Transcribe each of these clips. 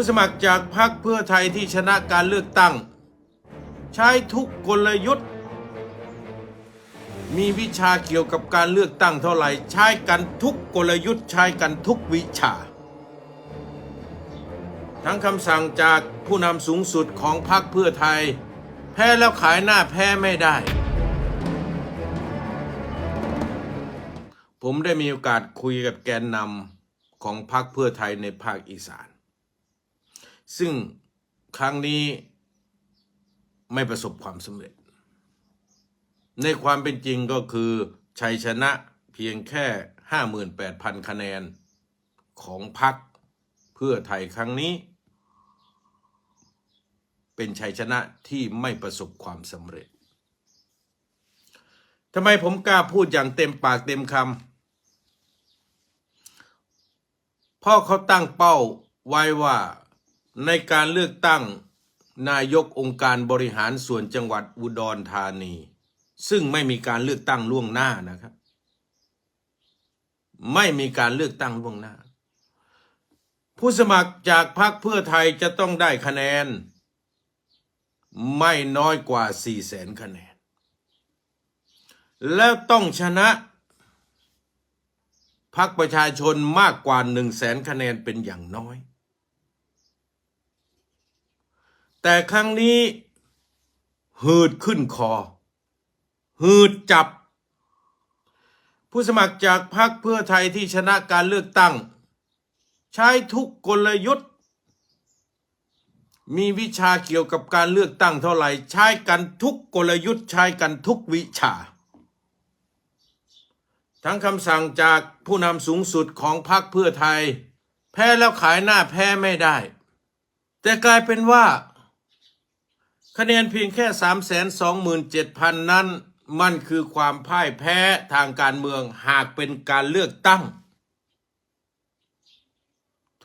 ผู้สมัครจากพรรคเพื่อไทยที่ชนะการเลือกตั้ง ใช้ทุกกลยุทธ์ มีวิชาเกี่ยวกับการเลือกตั้งเท่าไหร่ ใช้กันทุกกลยุทธ์ใช้กันทุกวิชา ทั้งคำสั่งจากผู้นำสูงสุดของพรรคเพื่อไทย แพ้แล้วขายหน้าแพ้ไม่ได้ ผมได้มีโอกาสคุยกับแกนนำของพรรคเพื่อไทยในภาคอีสาน ซึ่งครั้งนี้ไม่ประสบความสำเร็จ ในความเป็นจริงก็คือชัยชนะเพียงแค่ 58,000 คะแนนของพรรคเพื่อไทยครั้งนี้ เป็นชัยชนะที่ไม่ประสบความสำเร็จทำไมผมกล้าพูดอย่างเต็มปากเต็มคำเพราะเขาตั้งเป้าไว้ว่า ในการเลือกตั้งนายกองค์การบริหารส่วนจังหวัดอุดรธานี ซึ่งไม่มีการเลือกตั้งล่วงหน้านะครับ ไม่มีการเลือกตั้งล่วงหน้า ผู้สมัครจากพรรคเพื่อไทยจะต้องได้คะแนน ไม่น้อยกว่า4แสนคะแนน แล้วต้องชนะพรรคประชาชนมากกว่า1แสนคะแนนเป็นอย่างน้อย แต่ครั้งนี้หืดขึ้นคอ หืดจับ ผู้สมัครจากพรรคเพื่อไทยที่ชนะการเลือกตั้ง ใช้ทุกกลยุทธ์ มีวิชาเกี่ยวกับการเลือกตั้งเท่าไหร่ ใช้กันทุกกลยุทธ์ใช้กันทุกวิชา ทั้งคำสั่งจากผู้นำสูงสุดของพรรคเพื่อไทย แพ้แล้วขายหน้าแพ้ไม่ได้ แต่กลายเป็นว่า คะแนนเพียงแค่ 327,000 นั้น มันคือความพ่ายแพ้ทางการเมืองหากเป็นการเลือกตั้ง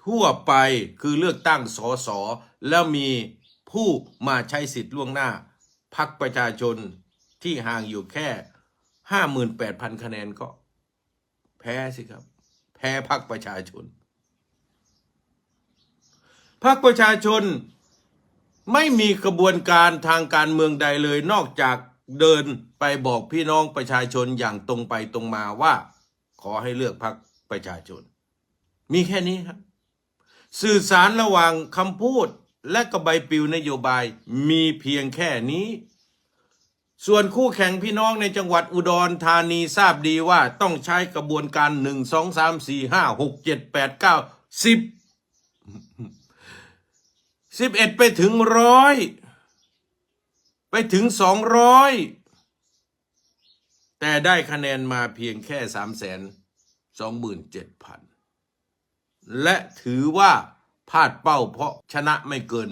ทั่วไปคือเลือกตั้งสสแล้วมีผู้มาใช้สิทธิ์ล่วงหน้าพักประชาชนที่ห่างอยู่แค่ 58,000 คะแนนก็ แพ้สิครับ แพ้พักประชาชนพักประชาชน ไม่มีกระบวนการทางการเมืองใดเลยนอกจากเดินไปบอกพี่น้องประชาชนอย่างตรงไปตรงมาว่า ขอให้เลือกพักประชาชน มีแค่นี้ครับ สื่อสารระหว่างคำพูดและกระใบปลิวนโยบายมีเพียงแค่นี้ ส่วนคู่แข่งพี่น้องในจังหวัดอุดรธานีทราบดีว่าต้องใช้กระบวนการหนึ่งสองสามสี่ห้าหกเจ็ดแปดเก้าสิบ สิบเอ็ดไปถึงร้อยไปถึงสองร้อยแต่ได้คะแนนมาเพียงแค่สามแสนสองหมื่นเจ็ดพันและถือว่าพลาดเป้าเพราะชนะไม่เกิน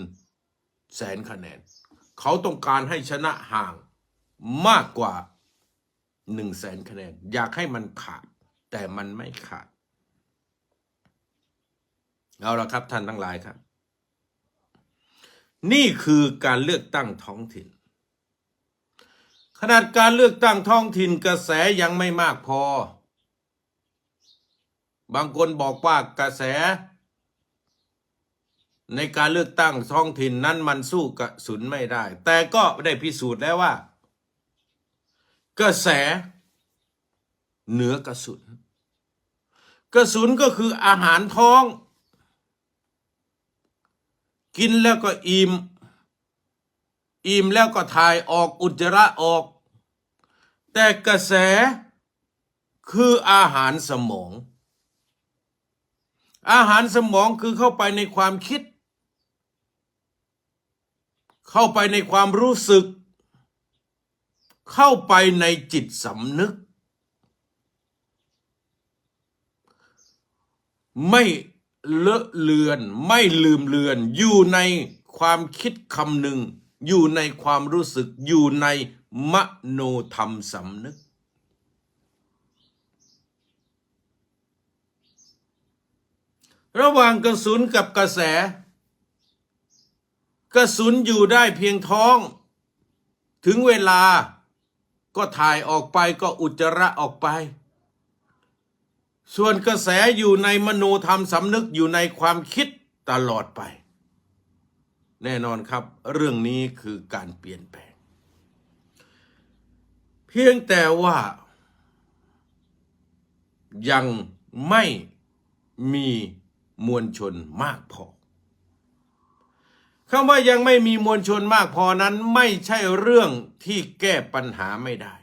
แสนคะแนน เขาต้องการให้ชนะห่างมากกว่าหนึ่งแสนคะแนน อยากให้มันขาด แต่มันไม่ขาด เอาละครับท่านทั้งหลายครับ นี่คือการเลือกตั้งท้องถิ่น ขนาดการเลือกตั้งท้องถิ่นกระแสยังไม่มากพอ บางคนบอกว่ากระแส ในการเลือกตั้งท้องถิ่นนั้นมันสู้กระสุนไม่ได้ แต่ก็ได้พิสูจน์แล้วว่า กระแส เหนือกระสุน กระสุนก็คืออาหารท้อง กินแล้วก็อิ่มอิ่มแล้วก็ถ่ายออกอุจจาระออก แต่กระแสคืออาหารสมอง อาหารสมองคือเข้าไปในความคิด เข้าไปในความรู้สึก เข้าไปในจิตสำนึก ไม่ เลอะเลือน ไม่ลืมเลือน อยู่ในความคิดคำหนึ่ง อยู่ในความรู้สึกอยู่ในมโนธรรมสำนึก ระหว่างกระสุนกับกระแส กระสุนอยู่ได้เพียงท้อง ถึงเวลาก็ถ่ายออกไปก็อุจจาระออกไป ส่วนกระแสอยู่ในมโนธรรมสำนึกอยู่ในความคิดตลอดไป แน่นอนครับ เรื่องนี้คือการเปลี่ยนแปลง เพียงแต่ว่า ยังไม่มีมวลชนมากพอคำว่ายังไม่มีมวลชนมากพอนั้นไม่ใช่เรื่องที่แก้ปัญหาไม่ได้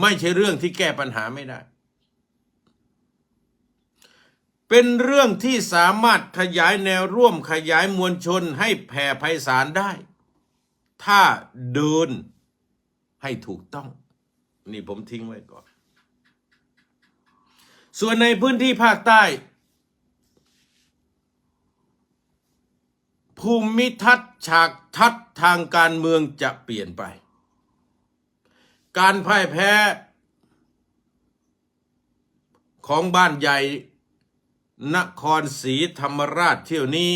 ไม่ใช่เรื่องที่แก้ปัญหาไม่ได้ เป็นเรื่องที่สามารถขยายแนวร่วมขยายมวลชนให้แผ่ไพศาลได้ ถ้าเดินให้ถูกต้อง นี่ผมทิ้งไว้ก่อน ส่วนในพื้นที่ภาคใต้ภูมิทัศน์ฉากทัศน์ทางการเมืองจะเปลี่ยนไป การพ่ายแพ้ ของบ้านใหญ่ นครศรีธรรมราชเที่ยวนี้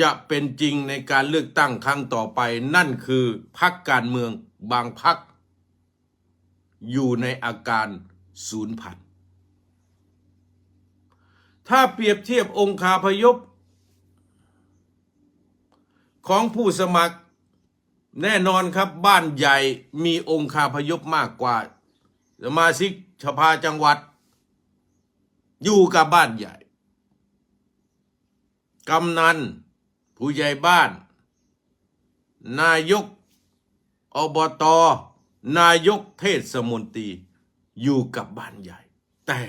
จะเป็นจริงในการเลือกตั้งครั้งต่อไป นั่นคือพักการเมืองบางพัก อยู่ในอาการศูนย์พันถ้าเปรียบเทียบองคาพยพ ของผู้สมัคร แน่นอนครับบ้านใหญ่มีองค์คาพยพมากกว่าสมาชิกสภาจังหวัด อยู่กับบ้านใหญ่ กำนัน ผู้ใหญ่บ้าน นายกอบตนายกเทศมนตรีอยู่กับบ้านใหญ่ แต่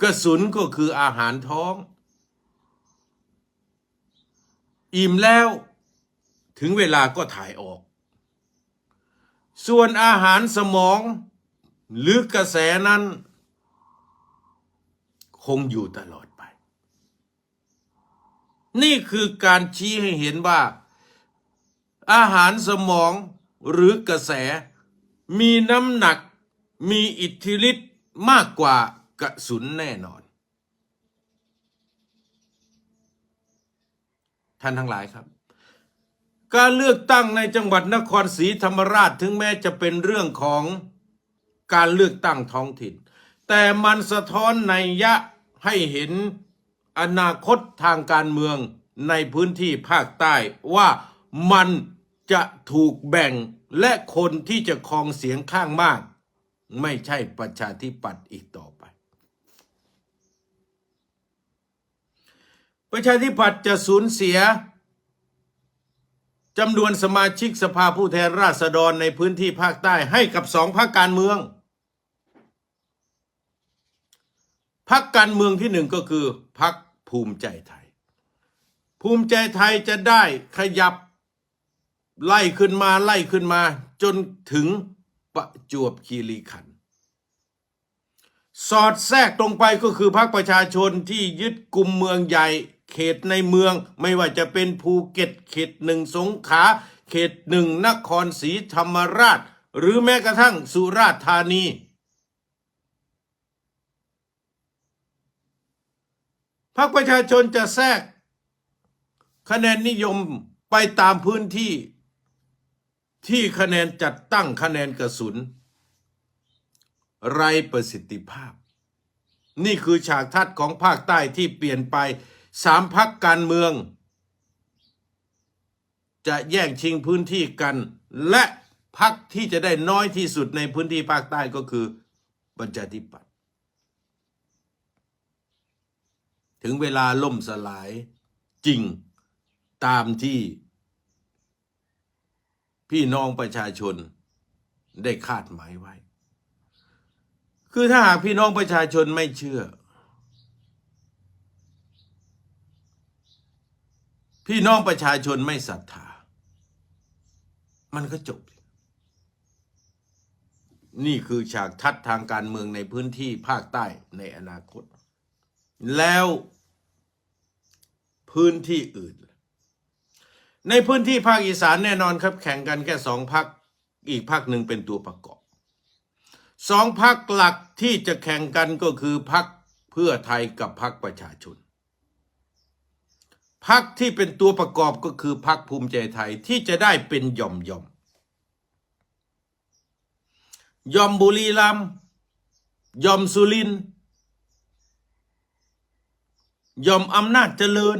กระสุนก็คืออาหารท้อง อิ่มแล้ว ถึงเวลาก็ถ่ายออก ส่วนอาหารสมอง หรือกระแสนั้น คงอยู่ตลอดไป นี่คือการชี้ให้เห็นว่า อาหารสมองหรือกระแส มีน้ำหนักมีอิทธิฤทธิ์มากกว่ากระสุนแน่นอน ท่านทั้งหลายครับ การเลือกตั้งในจังหวัดนครศรีธรรมราชถึงแม้จะเป็นเรื่องของการเลือกตั้งท้องถิ่น แต่มันสะท้อนในยะให้เห็นอนาคตทางการเมืองในพื้นที่ภาคใต้ว่ามันจะถูกแบ่งและคนที่จะครองเสียงข้างมาก ไม่ใช่ประชาธิปัตย์อีกต่อไป ประชาธิปัตย์จะสูญเสีย จำนวนสมาชิกสภาผู้แทนราษฎรในพื้นที่ภาคใต้ให้กับสองพรรคการเมืองพรรคการเมืองที่หนึ่งก็คือพรรคภูมิใจไทย ภูมิใจไทยจะได้ขยับไล่ขึ้นมาไล่ขึ้นมา จนถึงประจวบคีรีขันธ์สอดแทรกตรงไปก็คือพรรคประชาชนที่ยึดกลุ่มเมืองใหญ่ เขตในเมือง ไม่ว่าจะเป็นภูเก็ต เขตหนึ่งสงขลาเขตหนึ่งนครศรีธรรมราช หรือแม้กระทั่งสุราษฎร์ธานี พรรคประชาชนจะแทรก คะแนนนิยมไปตามพื้นที่ที่คะแนนจัดตั้งคะแนนกระสุน ไรประสิทธิภาพ นี่คือฉากทัศน์ของภาคใต้ที่เปลี่ยนไป สามพักการเมือง จะแย่งชิงพื้นที่กัน และพักที่จะได้น้อยที่สุดในพื้นที่ภาคใต้ก็คือประชาธิปัตย์ถึงเวลาล่มสลายจริงตามที่ พี่น้องประชาชนได้คาดหมายไว้ คือถ้าหากพี่น้องประชาชนไม่เชื่อ พี่น้องประชาชนไม่ศรัทธา มันก็จบ นี่คือฉากทัศน์ทางการเมืองในพื้นที่ภาคใต้ในอนาคต แล้วพื้นที่อื่น ในพื้นที่ภาคอีสานแน่นอนครับ แข่งกันแค่สองพัก อีกพักหนึ่งเป็นตัวประกอบสองพักหลักที่จะแข่งกันก็คือพักเพื่อไทยกับพักประชาชน พักที่เป็นตัวประกอบก็คือพักภูมิใจไทยที่จะได้เป็นหย่อมหย่อมย่อมบุรีรัมย์หย่อมสุรินทร์ยอมอำนาจเจริญ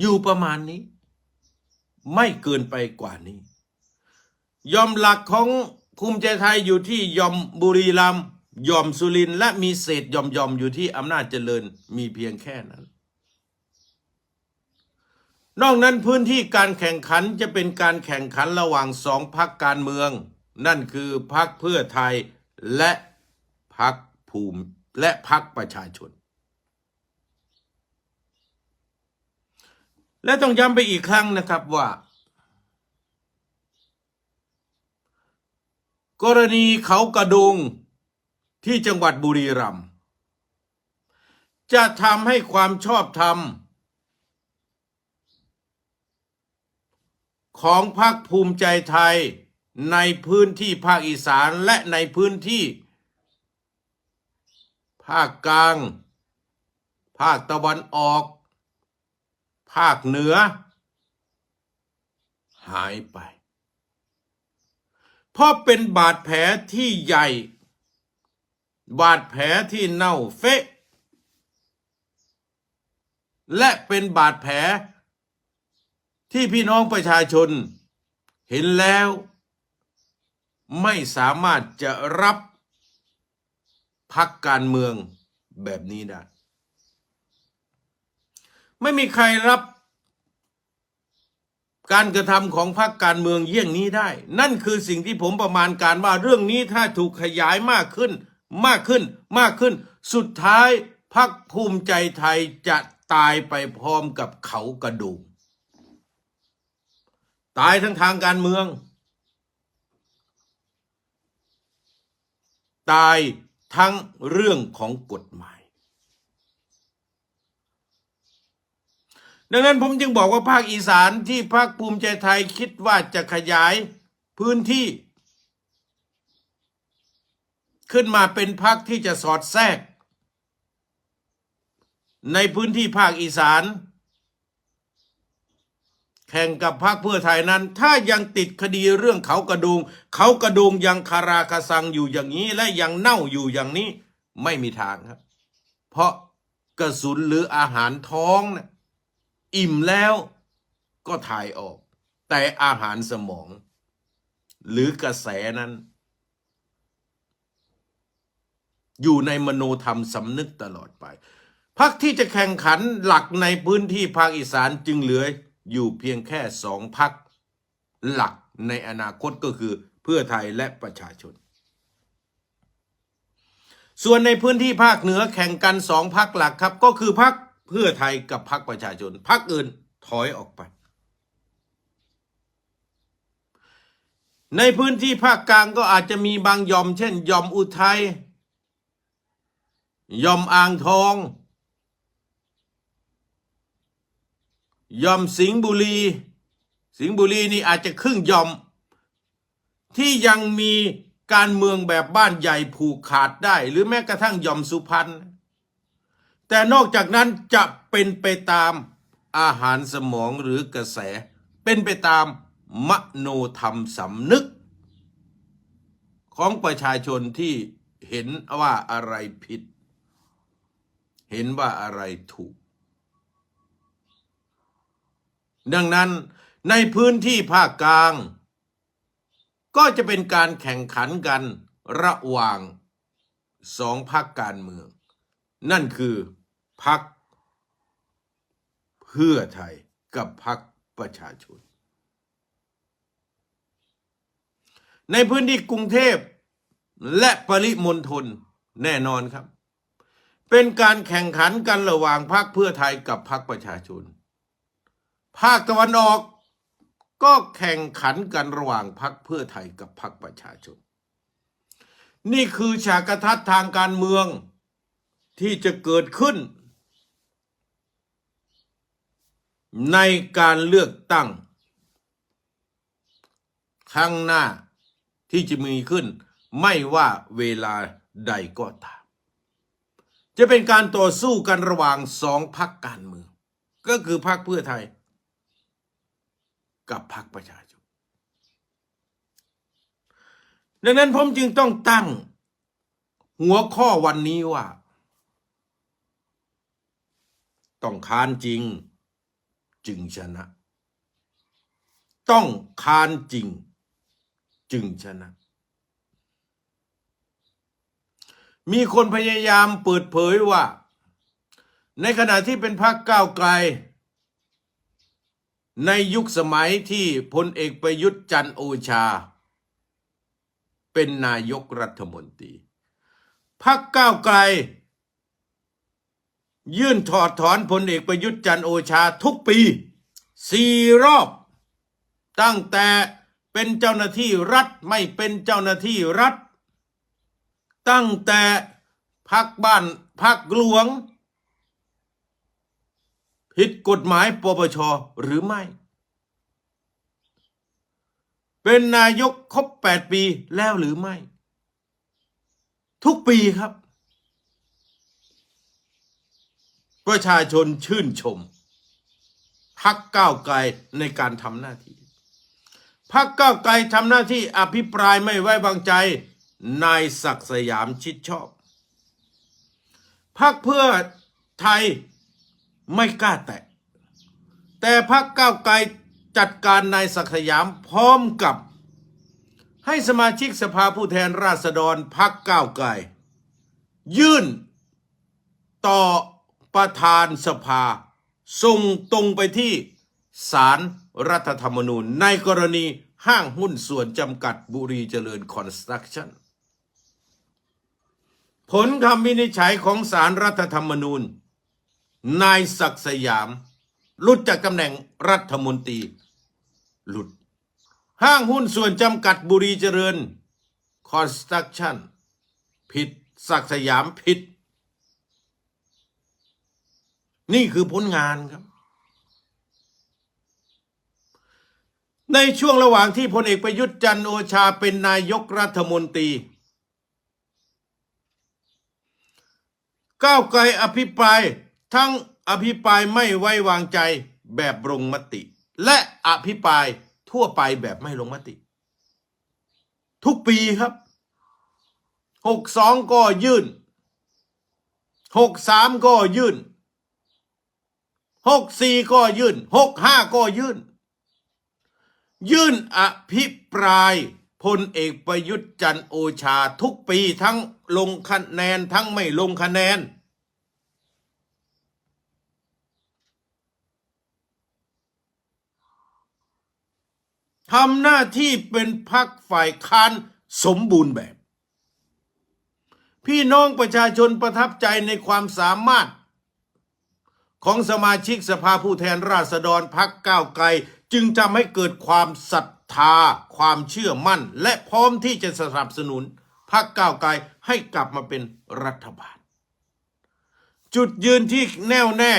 อยู่ประมาณนี้ ไม่เกินไปกว่านี้ยอมหลักของภูมิใจไทยอยู่ที่ยอมบุรีรัมย์ ยอมสุรินและมีเศษยอมยอมอยู่ที่อำนาจเจริญมีเพียงแค่นั้น นอกนั้นพื้นที่การแข่งขันจะเป็นการแข่งขันระหว่างสองพักการเมือง นั่นคือพักเพื่อไทยและพักภูมิและพักประชาชน และต้องย้ำไปอีกครั้งนะครับว่า กรณีเขากระดุง ที่จังหวัดบุรีรัมย์จะทำให้ความชอบธรรม ของพรรคภูมิใจไทยในพื้นที่ภาคอีสานและในพื้นที่ ภาคกลาง ภาคตะวันออก ภาคเหนือ หายไป เพราะเป็นบาดแผลที่ใหญ่ บาดแผลที่เน่าเฟะ และเป็นบาดแผล ที่พี่น้องประชาชน เห็นแล้ว ไม่สามารถจะรับพักการเมืองแบบนี้ได้ ไม่มีใครรับการกระทำของพรรคการเมืองเยี่ยงนี้ได้ นั่นคือสิ่งที่ผมประมาณการว่าเรื่องนี้ถ้าถูกขยายมากขึ้น มากขึ้นมากขึ้น สุดท้ายพรรคภูมิใจไทยจะตายไปพร้อมกับเขากระดูก ตายทั้งทางการเมือง ตายทั้งเรื่องของกฎหมาย ดังนั้นผมจึงบอกว่าภาคอีสานที่ภาคภูมิใจไทยคิดว่าจะขยายพื้นที่ ขึ้นมาเป็นพรรคที่จะสอดแทรก ในพื้นที่ภาคอีสาน แข่งกับพรรคเพื่อไทยนั้น ถ้ายังติดคดีเรื่องเขากระดูงเขากระดูงยังคาราคาซังอยู่อย่างนี้และยังเน่าอยู่อย่างนี้ไม่มีทางครับ เพราะกระสุนหรืออาหารท้องนะอิ่มแล้วก็ถ่ายออก แต่อาหารสมอง หรือกระแสนั้น อยู่ในมโนธรรมสำนึกตลอดไปพักที่จะแข่งขันหลักในพื้นที่ภาคอีสานจึงเหลืออยู่เพียงแค่สองพักหลักในอนาคตก็คือเพื่อไทยและประชาชน ส่วนในพื้นที่ภาคเหนือแข่งกันสองพักหลักครับ ก็คือพักเพื่อไทยกับพักประชาชนพักอื่นถอยออกไป ในพื้นที่ภาคกลางก็อาจจะมีบางยอม เช่น ยอมอุทัย ยอมอ่างทอง ยอมสิงห์บุรี สิงห์บุรีนี่อาจจะครึ่งยอม ที่ยังมีการเมืองแบบบ้านใหญ่ผูกขาดได้ หรือแม้กระทั่งยอมสุพรรณแต่นอกจากนั้นจะเป็นไปตามอาหารสมองหรือกระแส เป็นไปตามมโนธรรมสำนึก ของประชาชนที่เห็นว่าอะไรผิด เห็นว่าอะไรถูก ดังนั้นในพื้นที่ภาคกลาง ก็จะเป็นการแข่งขันกันระหว่างสองพรรคการเมือง นั่นคือพรรคเพื่อไทยกับพรรคประชาชน ในพื้นที่กรุงเทพและปริมณฑลแน่นอนครับ เป็นการแข่งขันกันระหว่างพรรคเพื่อไทยกับพรรคประชาชน ภาคตะวันออกก็แข่งขันกันระหว่างพรรคเพื่อไทยกับพรรคประชาชน นี่คือฉากทัศน์ทางการเมืองที่จะเกิดขึ้น ในการเลือกตั้ง ครั้งหน้าที่จะมีขึ้น ไม่ว่าเวลาใดก็ตาม จะเป็นการต่อสู้กันระหว่างสองพรรคการเมืองก็คือพรรคเพื่อไทย กับพรรคประชาชนดังนั้นผมจึงต้องตั้งหัวข้อวันนี้ว่า ต้องคานจริง จึงชนะ ต้องคานจริง จึงชนะ มีคนพยายามเปิดเผยว่า ในขณะที่เป็นพรรคก้าวไกล ในยุคสมัยที่พลเอกประยุทธ์จันโอชา เป็นนายกรัฐมนตรีพรรคก้าวไกล ยื่นถอดถอนพลเอกประยุทธ์จันโอชาทุกปีสี่รอบ ตั้งแต่เป็นเจ้าหน้าที่รัฐไม่เป็นเจ้าหน้าที่รัฐ ตั้งแต่พักบ้านพักหลวง ผิดกฎหมายปปชหรือไม่ เป็นนายกครบแปดปีแล้วหรือไม่ ทุกปีครับ ประชาชนชื่นชมพักก้าวไกลในการทำหน้าที่พักก้าวไกลทำหน้าที่อภิปรายไม่ไว้วางใจ นายศักสยามชิดชอบพักเพื่อไทยไม่กล้าแตะ แต่พักก้าวไกลจัดการนายศักสยามพร้อมกับ ให้สมาชิกสภาผู้แทนราษฎรพักก้าวไกล ยื่น ต่อประธานสภา ส่งตรงไปที่ศาลรรัฐธรรมนูญ ในกรณีห้างหุ้นส่วนจำกัดบุรีเจริญคอนสตรักชั่น ผลคำวินิจฉัยของศารรัฐธรรมนูญ นายศักสยาม หลุดจากตำแหน่งรัฐมนตรี หลุด ห้างหุ้นส่วนจำกัดบุรีเจริญคอนสตรักชั่นผิดศักสยามผิด นี่คือผลงานครับ ในช่วงระหว่างที่พลเอกประยุทธ์จันทร์โอชาเป็นนายกรัฐมนตรี ก้าวไกลอภิปรายทั้งอภิปรายไม่ไว้วางใจแบบลงมติ และอภิปรายทั่วไปแบบไม่ลงมติ ทุกปีครับหกสองก็ยื่นหกสามก็ยื่นหกสี่ก็ยื่นหกห้าก็ยื่น ยื่นอภิปรายพลเอกประยุทธ์จันโอชาทุกปีทั้งลงคะแนนทั้งไม่ลงคะแนน ทำหน้าที่เป็นพักฝ่ายค้านสมบูรณ์แบบ พี่น้องประชาชนประทับใจในความสามารถ ของสมาชิกสภาผู้แทนราษฎรพักก้าวไกล จึงทำให้เกิดความศรัทธา ความเชื่อมั่น และพร้อมที่จะสนับสนุนพักก้าวไกลให้กลับมาเป็นรัฐบาล จุดยืนที่แน่วแน่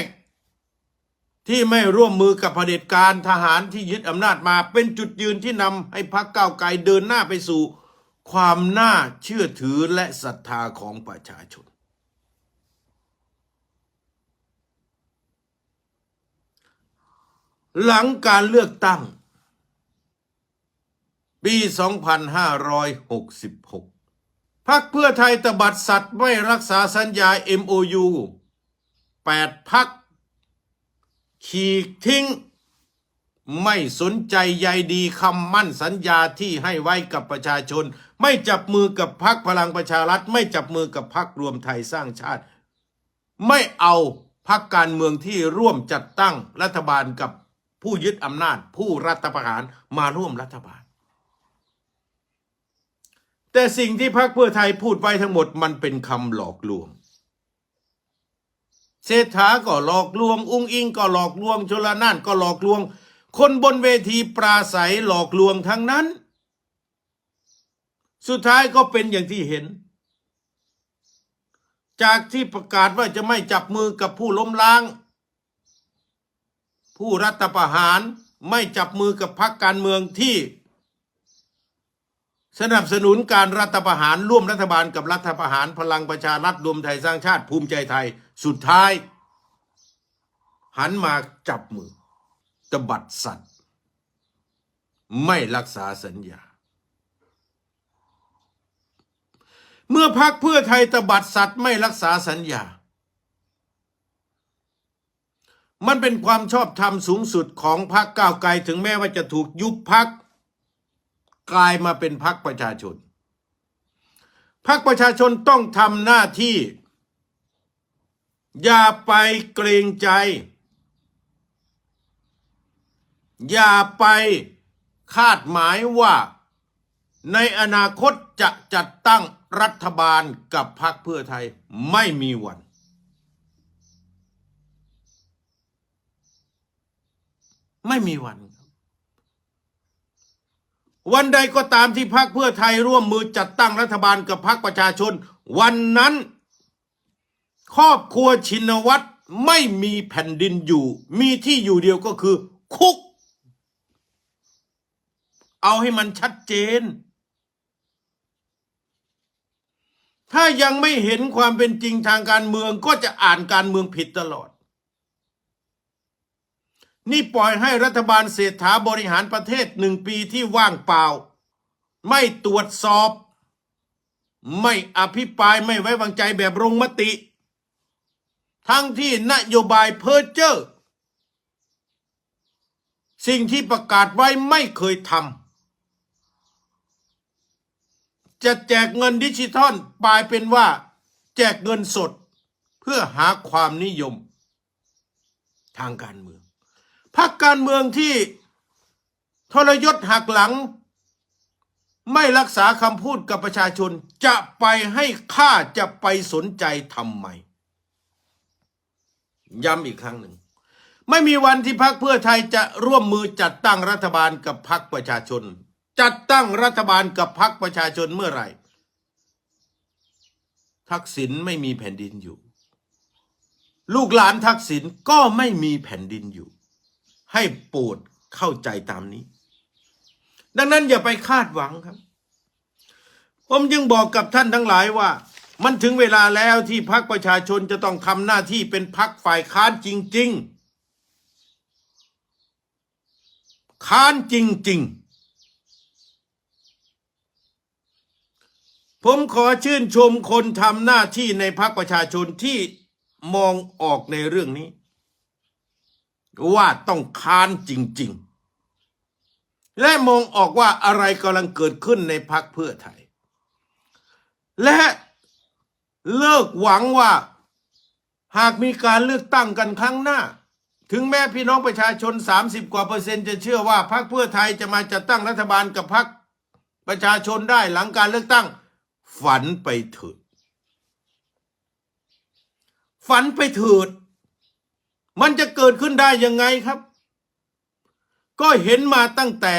ที่ไม่ร่วมมือกับเผด็จการทหารที่ยึดอำนาจมาเป็นจุดยืนที่นำให้พักก้าวไกลเดินหน้าไปสู่ ความน่าเชื่อถือและศรัทธาของประชาชน หลังการเลือกตั้ง ปี 2566 พักเพื่อไทยตบัดสัตว์ไม่รักษาสัญญา MOU 8พัก ขีกทิ้ง ไม่สนใจใยดีคำมั่นสัญญาที่ให้ไว้กับประชาชน ไม่จับมือกับพักพลังประชารัฐ ไม่จับมือกับพักรวมไทยสร้างชาติ ไม่เอาพักการเมืองที่ร่วมจัดตั้งรัฐบาลกับผู้ยึดอำนาจ ผู้รัฐประหารมาร่วมรัฐบาล แต่สิ่งที่พักเพื่อไทยพูดไว้ทั้งหมดมันเป็นคำหลอกลวง เศรษฐาก็หลอกลวง อุ้งอิงก็หลอกลวงชลนานก็หลอกลวง คนบนเวทีปราศัยหลอกลวงทั้งนั้น สุดท้ายก็เป็นอย่างที่เห็น จากที่ประกาศว่าจะไม่จับมือกับผู้ล้มล้าง ผู้รัฐประหารไม่จับมือกับพรรคการเมืองที่ สนับสนุนการรัฐประหารร่วมรัฐบาลกับรัฐประหารพลังประชารัฐรวมไทยสร้างชาติภูมิใจไทยสุดท้าย หันมาจับมือตบัดสัตว์ ไม่รักษาสัญญา เมื่อพักเพื่อไทยตบัดสัตว์ไม่รักษาสัญญา มันเป็นความชอบธรรมสูงสุดของพรรคก้าวไกลถึงแม้ว่าจะถูกยุบพัก กลายมาเป็นพรรคประชาชนพรรคประชาชนต้องทำหน้าที่ อย่าไปเกรงใจ อย่าไปคาดหมายว่าในอนาคตจะจัดตั้งรัฐบาลกับพรรคเพื่อไทยไม่มีวัน ไม่มีวัน วันใดก็ตามที่พรรคเพื่อไทยร่วมมือจัดตั้งรัฐบาลกับพรรคประชาชน วันนั้น ครอบครัวชินวัตรไม่มีแผ่นดินอยู่ มีที่อยู่เดียวก็คือ คุก เอาให้มันชัดเจน ถ้ายังไม่เห็นความเป็นจริงทางการเมืองก็จะอ่านการเมืองผิดตลอด นี่ปล่อยให้รัฐบาลเศรษฐาบริหารประเทศหนึ่งปีที่ว่างเปล่า ไม่ตรวจสอบ ไม่อภิปรายไม่ไว้วางใจแบบลงมติ ทั้งที่นโยบายเพ้อเจ้อสิ่งที่ประกาศไว้ไม่เคยทำจะแจกเงินดิจิทัลกลายเป็นว่า แจกเงินสดเพื่อหาความนิยม ทางการเมือง พรรคการเมืองที่ทรยศหักหลัง ไม่รักษาคำพูดกับประชาชน จะไปให้ค่าจะไปสนใจทำไม ย้ำอีกครั้งหนึ่ง ไม่มีวันที่พรรคเพื่อไทยจะร่วมมือจัดตั้งรัฐบาลกับพรรคประชาชน จัดตั้งรัฐบาลกับพรรคประชาชนเมื่อไหร่ ทักษิณไม่มีแผ่นดินอยู่ ลูกหลานทักษิณก็ไม่มีแผ่นดินอยู่ ให้โปรดเข้าใจตามนี้ ดังนั้นอย่าไปคาดหวังครับ ผมจึงบอกกับท่านทั้งหลายว่า มันถึงเวลาแล้วที่พรรคประชาชนจะต้องทำหน้าที่เป็นพรรคฝ่ายค้านจริง ๆ ค้านจริง ๆผมขอชื่นชมคนทำหน้าที่ในพรรคประชาชนที่มองออกในเรื่องนี้ ว่าต้องค้านจริง ๆ และมองออกว่าอะไรกำลังเกิดขึ้นในพรรคเพื่อไทย และเลิกหวังว่าหากมีการเลือกตั้งกันครั้งหน้า ถึงแม้พี่น้องประชาชน 30 กว่าเปอร์เซ็นต์จะเชื่อว่าพรรคเพื่อไทยจะมาจัดตั้งรัฐบาลกับพรรคประชาชนได้หลังการเลือกตั้ง ฝันไปเถิดฝันไปเถิด มันจะเกิดขึ้นได้ยังไงครับ ก็เห็นมาตั้งแต่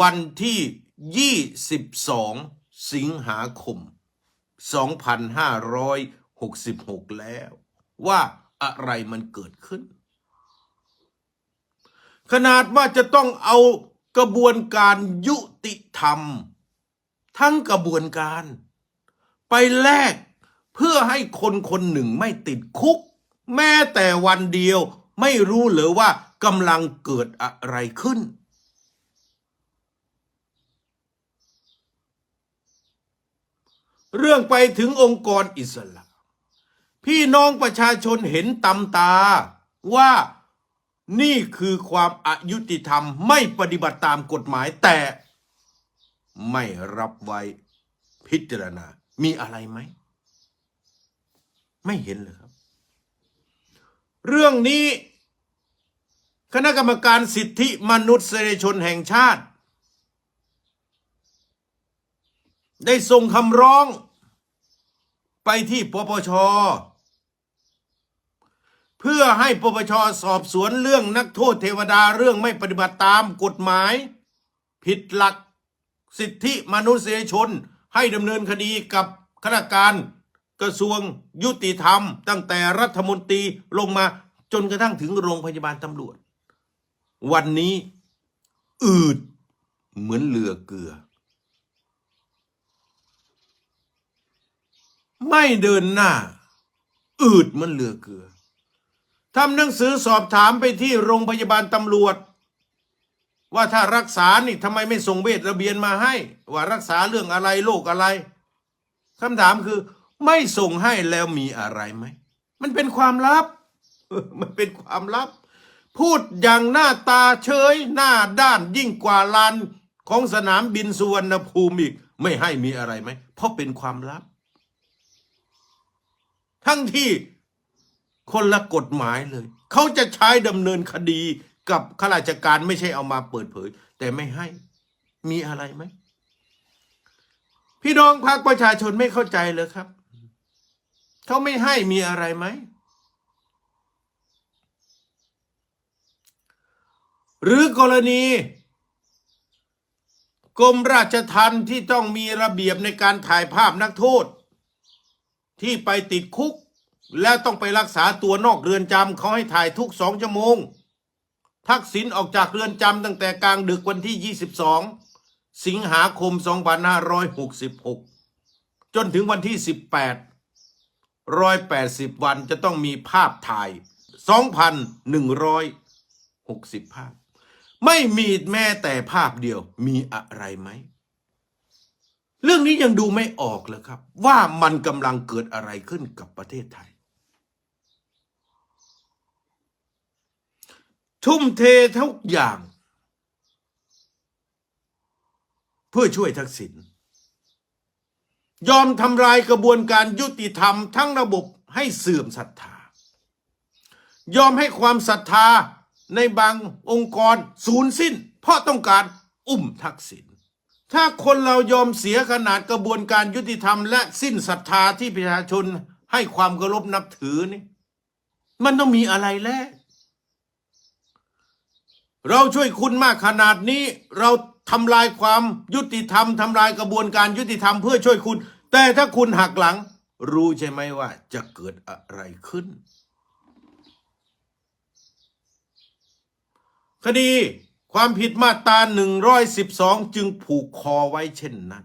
วันที่ 22 สิงหาคม 2566 แล้วว่าอะไรมันเกิดขึ้น ขนาดว่าจะต้องเอากระบวนการยุติธรรม ทั้งกระบวนการ ไปแลกเพื่อให้คนคนหนึ่งไม่ติดคุก แม้แต่วันเดียวไม่รู้เหรือว่ากำลังเกิดอะไรขึ้น เรื่องไปถึงองค์กรอิสระพี่น้องประชาชนเห็นตำตาว่านี่คือความอายุติธรรมไม่ปฏิบัติตามกฎหมายแต่ไม่รับไว้พิจารณา มีอะไรไหม ไม่เห็นเลยครับ เรื่องนี้ คณะกรรมการสิทธิมนุษยชนแห่งชาติ ได้ส่งคำร้อง ไปที่ปปช เพื่อให้ปปชสอบสวนเรื่องนักโทษเทวดาเรื่องไม่ปฏิบัติตามกฎหมาย ผิดหลักสิทธิมนุษยชนให้ดำเนินคดีกับข้าราชการ กระทรวงยุติธรรม ตั้งแต่รัฐมนตรีลงมาจนกระทั่งถึงโรงพยาบาลตำรวจ วันนี้อืดเหมือนเรือเกลือ ไม่เดินหน้า อืดเหมันเรือเกลือทำหนังสือสอบถามไปที่โรงพยาบาลตำรวจ ว่าถ้ารักษานี่ทำไมไม่ส่งเวชระเบียนมาให้ ว่ารักษาเรื่องอะไรโรคอะไรคำถามคือ ไม่ส่งให้แล้วมีอะไรไหม มันเป็นความลับ มันเป็นความลับ พูดอย่างหน้าตาเฉย หน้าด้านยิ่งกว่าลานของสนามบินสุวรรณภูมิอีก ไม่ให้มีอะไรไหม เพราะเป็นความลับ ทั้งที่คนละกฎหมายเลย เขาจะใช้ดำเนินคดีกับข้าราชการไม่ใช่เอามาเปิดเผย แต่ไม่ให้ มีอะไรไหม พี่น้องพรรคประชาชนไม่เข้าใจเลยครับ เขาไม่ให้มีอะไรไหม หรือกรณีกรมราชทัณฑ์ที่ต้องมีระเบียบในการถ่ายภาพนักโทษ ที่ไปติดคุก แล้วต้องไปรักษาตัวนอกเรือนจำเขาให้ถ่ายทุกสองชั่วโมง ทักษิณออกจากเรือนจำตั้งแต่กลางดึกวันที่ 22 สิงหาคม 2566 จนถึงวันที่ 18 180 วันจะต้องมีภาพถ่าย 2,160 ภาพ ไม่มีแม้แต่ภาพเดียวมีอะไรไหม เรื่องนี้ยังดูไม่ออกเลยครับ ว่ามันกำลังเกิดอะไรขึ้นกับประเทศไทย ทุ่มเททุกอย่าง เพื่อช่วยทักษิณ ยอมทำลายกระบวนการยุติธรรมทั้งระบบให้เสื่อมศรัทธา ยอมให้ความศรัทธาในบางองค์กรสูญสิ้น เพราะต้องการอุ้มทักษิณถ้าคนเรายอมเสียขนาดกระบวนการยุติธรรม และสิ้นศรัทธาที่ประชาชนให้ความเคารพนับถือนี่มันต้องมีอะไรแล้ว เราช่วยคุณมากขนาดนี้เรา ทำลายความยุติธรรมทำลายกระบวนการยุติธรรมเพื่อช่วยคุณ แต่ถ้าคุณหักหลัง รู้ใช่ไหมว่าจะเกิดอะไรขึ้น คดีความผิดมาตรา112 จึงผูกคอไว้เช่นนั้น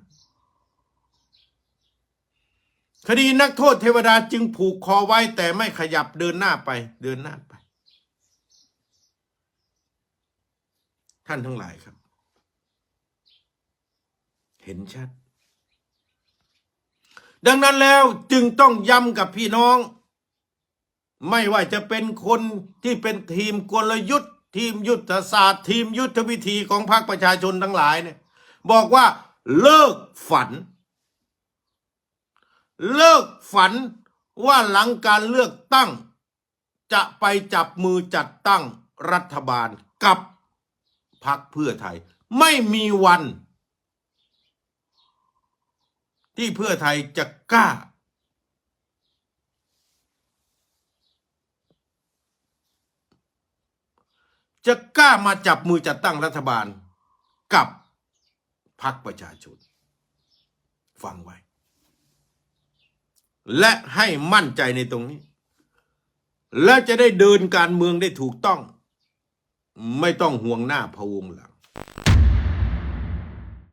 คดีนักโทษเทวดาจึงผูกคอไว้แต่ไม่ขยับเดินหน้าไปเดินหน้าไป ท่านทั้งหลายครับ เห็นชัด ดังนั้นแล้วจึงต้องย้ำกับพี่น้อง ไม่ว่าจะเป็นคนที่เป็นทีมกลยุทธ์ ทีมยุทธศาสตร์ ทีมยุทธวิธีของพรรคประชาชนทั้งหลายเนี่ยบอกว่าเลิกฝัน เลิกฝันว่าหลังการเลือกตั้ง จะไปจับมือจัดตั้งรัฐบาลกับพรรคเพื่อไทย ไม่มีวัน ที่เพื่อไทยจะกล้า จะกล้ามาจับมือจัดตั้งรัฐบาลกับพรรคประชาชน ฟังไว้ และให้มั่นใจในตรงนี้ และจะได้เดินการเมืองได้ถูกต้อง ไม่ต้องห่วงหน้าพะวงหลัง